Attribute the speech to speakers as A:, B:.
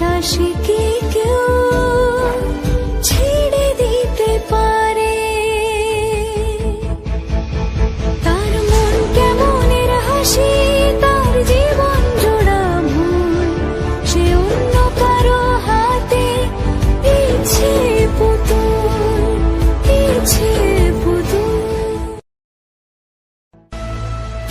A: ভালোবাসা সে কি